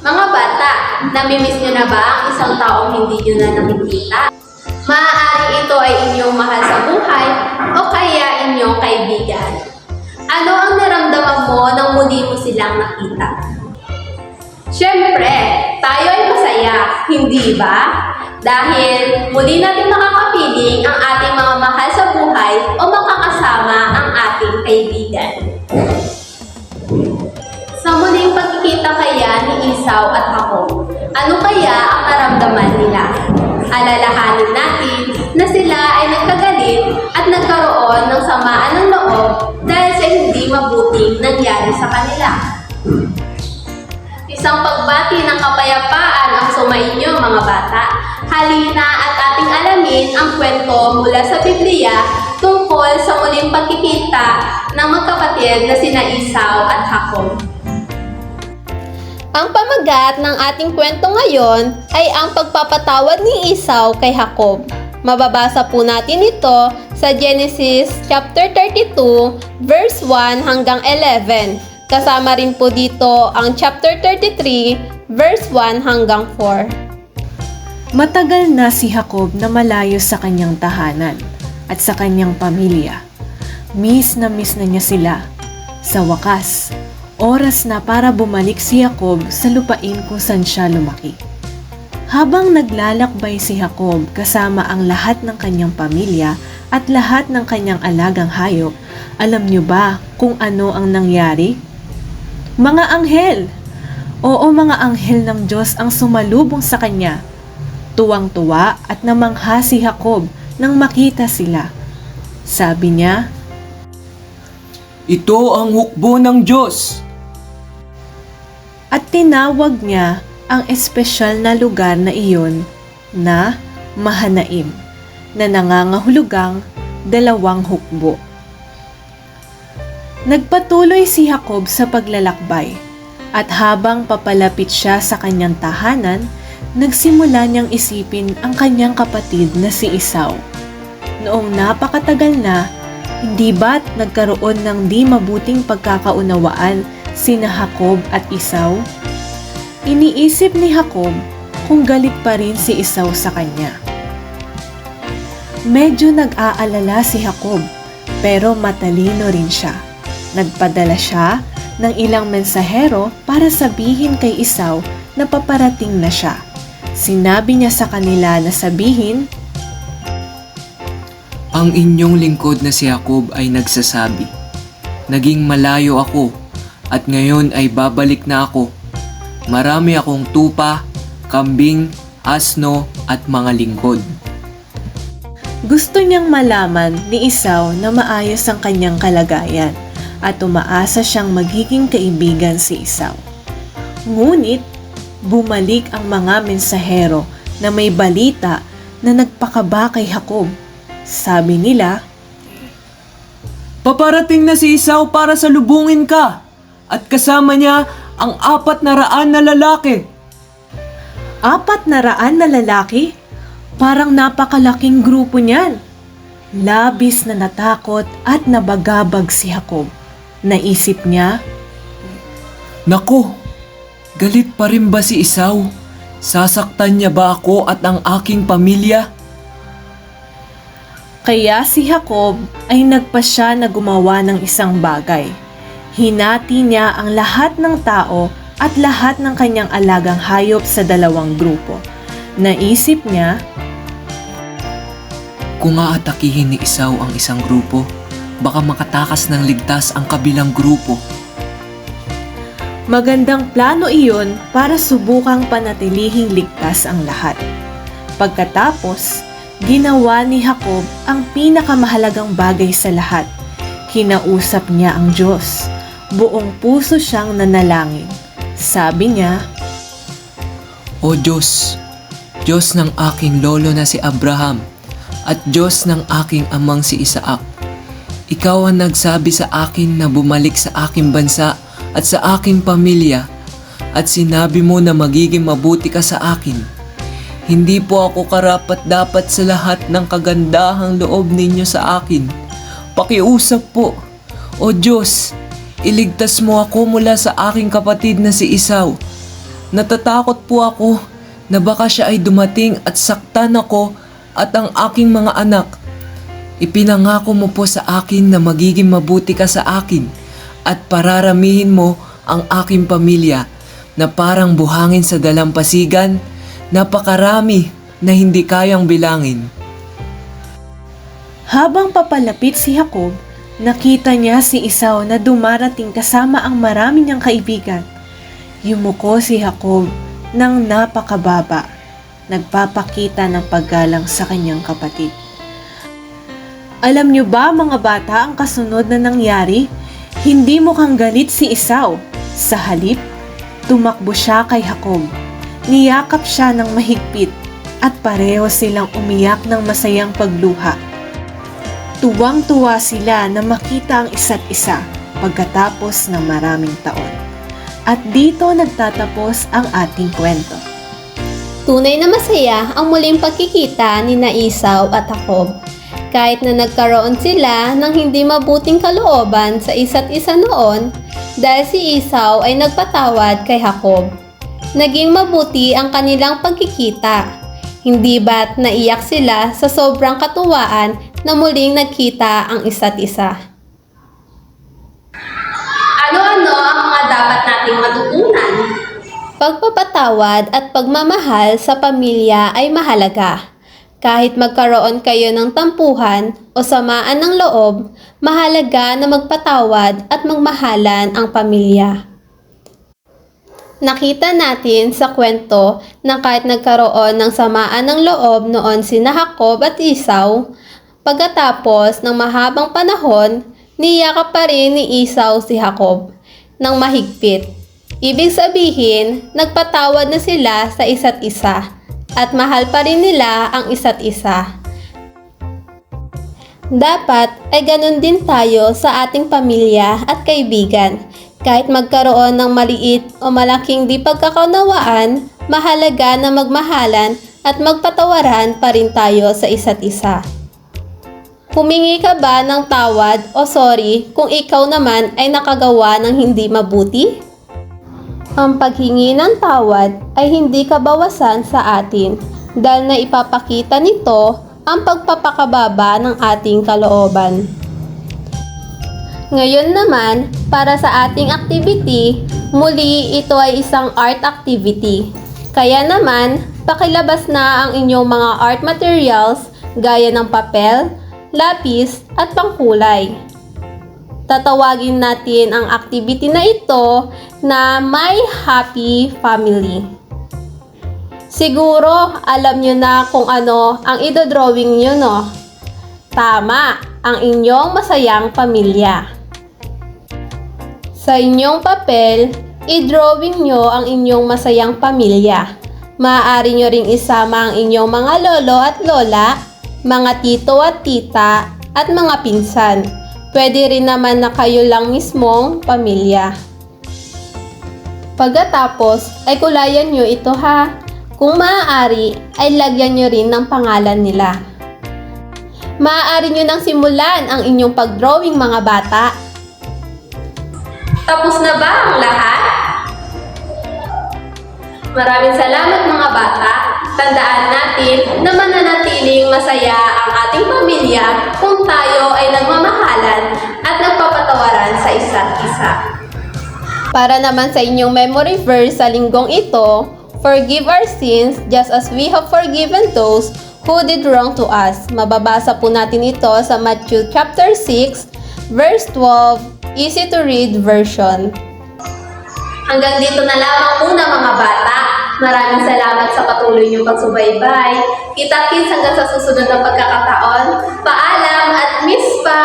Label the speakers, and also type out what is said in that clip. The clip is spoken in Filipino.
Speaker 1: Mga bata, namimiss nyo na ba ang isang taong hindi nyo na nakikita? Maaari ito ay inyong mahal sa buhay o kaya inyong kaibigan. Ano ang naramdaman mo nang muli mo silang nakita? Siyempre, tayo ay masaya, hindi ba? Dahil muli natin makakapiling ang ating mga mahal sa buhay o makakasama ang ating kaibigan. Sa muling pagkikita kaya ni Isaw at ako, ano kaya ang naramdaman nila? Alalahanin natin na sila ay nagkagalit at nagkaroon ng samaan ng loob dahil sa hindi mabuting nangyari sa kanila. Isang pagbati ng kapayapaan ang sumainyo mga bata. Halina at ating alamin ang kwento mula sa Biblia tungkol sa muling pagkikita ng magkapatid na sina Isaw at Jacob. Ang pamagat ng ating kwento ngayon ay ang pagpapatawad ni Isaw kay Jacob. Mababasa po natin ito sa Genesis chapter 32 verse 1 hanggang 11. Kasama rin po dito ang chapter 33 verse 1 hanggang 4.
Speaker 2: Matagal na si Jacob na malayo sa kanyang tahanan at sa kanyang pamilya. Miss na miss na niya sila. Sa wakas, oras na para bumalik si Jacob sa lupain kung saan siya lumaki. Habang naglalakbay si Jacob kasama ang lahat ng kanyang pamilya at lahat ng kanyang alagang hayop, alam niyo ba kung ano ang nangyari? Mga anghel! Oo, mga anghel ng Diyos ang sumalubong sa kanya. Tuwang-tuwa at namangha si Jacob nang makita sila. Sabi niya,
Speaker 3: Ito ang hukbo ng Diyos.
Speaker 2: At tinawag niya ang espesyal na lugar na iyon na Mahanaim, na nangangahulugang dalawang hukbo. Nagpatuloy si Jacob sa paglalakbay at habang papalapit siya sa kanyang tahanan, nagsimula niyang isipin ang kanyang kapatid na si Isaw. Noong napakatagal na, hindi ba't nagkaroon ng di mabuting pagkakaunawaan sina Jacob at Isaw? Iniisip ni Jacob kung galit pa rin si Isaw sa kanya. Medyo nag-aalala si Jacob pero matalino rin siya. Nagpadala siya ng ilang mensahero para sabihin kay Isaw na paparating na siya. Sinabi niya sa kanila na sabihin,
Speaker 3: Ang inyong lingkod na si Jacob ay nagsasabi, Naging malayo ako at ngayon ay babalik na ako. Marami akong tupa, kambing, asno at mga lingkod.
Speaker 2: Gusto niyang malaman ni Isaw na maayos ang kanyang kalagayan at umaasa siyang magiging kaibigan si Isaw. Ngunit, bumalik ang mga mensahero na may balita na nagpakaba kay Jacob. Sabi nila,
Speaker 3: Paparating na si Isaw para salubungin ka at kasama niya ang apat na raan na lalaki.
Speaker 2: apat na raan na lalaki? Parang napakalaking grupo niyan. Labis na natakot at nabagabag si Jacob. Naisip niya,
Speaker 3: Nako, galit pa rin ba si Isaw? Sasaktan niya ba ako at ang aking pamilya?
Speaker 2: Kaya si Jacob ay nagpasya na gumawa ng isang bagay. Hinati niya ang lahat ng tao at lahat ng kanyang alagang hayop sa dalawang grupo. Naisip niya,
Speaker 3: Kung aatakihin ni Isaw ang isang grupo, baka makatakas ng ligtas ang kabilang grupo.
Speaker 2: magandang plano iyon para subukang panatilihing ligtas ang lahat. Pagkatapos, ginawa ni Jacob ang pinakamahalagang bagay sa lahat. Kinausap niya ang Diyos. Buong puso siyang nanalangin. Sabi niya,
Speaker 3: O Diyos, Diyos ng aking lolo na si Abraham at Diyos ng aking amang si Isaac. Ikaw ang nagsabi sa akin na bumalik sa aking bansa at sa aking pamilya at sinabi mo na magiging mabuti ka sa akin. Hindi po ako karapat dapat sa lahat ng kagandahang loob ninyo sa akin. Pakiusap po. O Diyos, iligtas mo ako mula sa aking kapatid na si Isaw Natatakot po ako na baka siya ay dumating at saktan ako at ang aking mga anak. Ipinangako mo po sa akin na magiging mabuti ka sa akin at pararamihin mo ang aking pamilya na parang buhangin sa dalampasigan, napakarami na hindi kayang bilangin.
Speaker 2: Habang papalapit si Jacob, nakita niya si Esau na dumarating kasama ang marami niyang kaibigan. Yumuko si Jacob ng napakababa, nagpapakita ng paggalang sa kanyang kapatid. Alam niyo ba mga bata ang kasunod na nangyari? Hindi mukhang galit si Esau. Sa halip, tumakbo siya kay Jacob. Niyakap siya ng mahigpit at pareho silang umiyak ng masayang pagluha. Tuwang-tuwa sila na makita ang isa't isa pagkatapos ng maraming taon. At dito nagtatapos ang ating kwento.
Speaker 1: Tunay na masaya ang muling pagkikita ni na Isaw at Jacob. Kahit na nagkaroon sila ng hindi mabuting kalooban sa isa't isa noon, dahil si Isaw ay nagpatawad kay Jacob. Naging mabuti ang kanilang pagkikita. Hindi ba't naiyak sila sa sobrang katuwaan na muling nagkita ang isa't isa. Ano-ano ang mga dapat nating matutunan? Pagpapatawad at pagmamahal sa pamilya ay mahalaga. Kahit magkaroon kayo ng tampuhan o samaan ng loob, mahalaga na magpatawad at magmahalan ang pamilya. Nakita natin sa kwento na kahit nagkaroon ng samaan ng loob noon si Jacob at Isaw, pagkatapos ng mahabang panahon, niyakap pa rin ni Isaw si Jacob ng mahigpit. Ibig sabihin, nagpatawad na sila sa isa't isa at mahal pa rin nila ang isa't isa. Dapat ay ganun din tayo sa ating pamilya at kaibigan. Kahit magkaroon ng maliit o malaking di pagkakaunawaan, mahalaga na magmahalan at magpatawaran pa rin tayo sa isa't isa. Humingi ka ba ng tawad o sorry kung ikaw naman ay nakagawa ng hindi mabuti? Ang paghingi ng tawad ay hindi kabawasan sa atin dahil na ipapakita nito ang pagpapakababa ng ating kalooban. Ngayon naman, para sa ating activity, muli ito ay isang art activity. Kaya naman, pakilabas na ang inyong mga art materials gaya ng papel, lapis at pangkulay. Tatawagin natin ang activity na ito na My Happy Family. Siguro alam nyo na kung ano ang idodrawing nyo, no? Tama, ang inyong masayang pamilya. Sa inyong papel, i-drawing nyo ang inyong masayang pamilya. Maaari nyo ring isama ang inyong mga lolo at lola, mga tito at tita, at mga pinsan. Pwede rin naman na kayo lang mismong pamilya. Pagkatapos ay kulayan nyo ito ha. Kung maaari ay lagyan nyo rin ng pangalan nila. Maaari nyo nang simulan ang inyong pagdrawing mga bata. Tapos na ba ang lahat? Maraming salamat mga bata. Tandaan natin na mananatiling masaya ang ating pamilya kung tayo ay nagmamahalan at nagpapatawaran sa isa't isa. Para naman sa inyong memory verse sa linggong ito, Forgive our sins just as we have forgiven those who did wrong to us. Mababasa po natin ito sa Matthew chapter 6, verse 12, easy to read version. Hanggang dito na lamang muna mga bata. Maraming salamat sa patuloy niyong pagsubaybay. Kita-kits hanggang sa susunod na pagkakataon. Paalam at miss pa!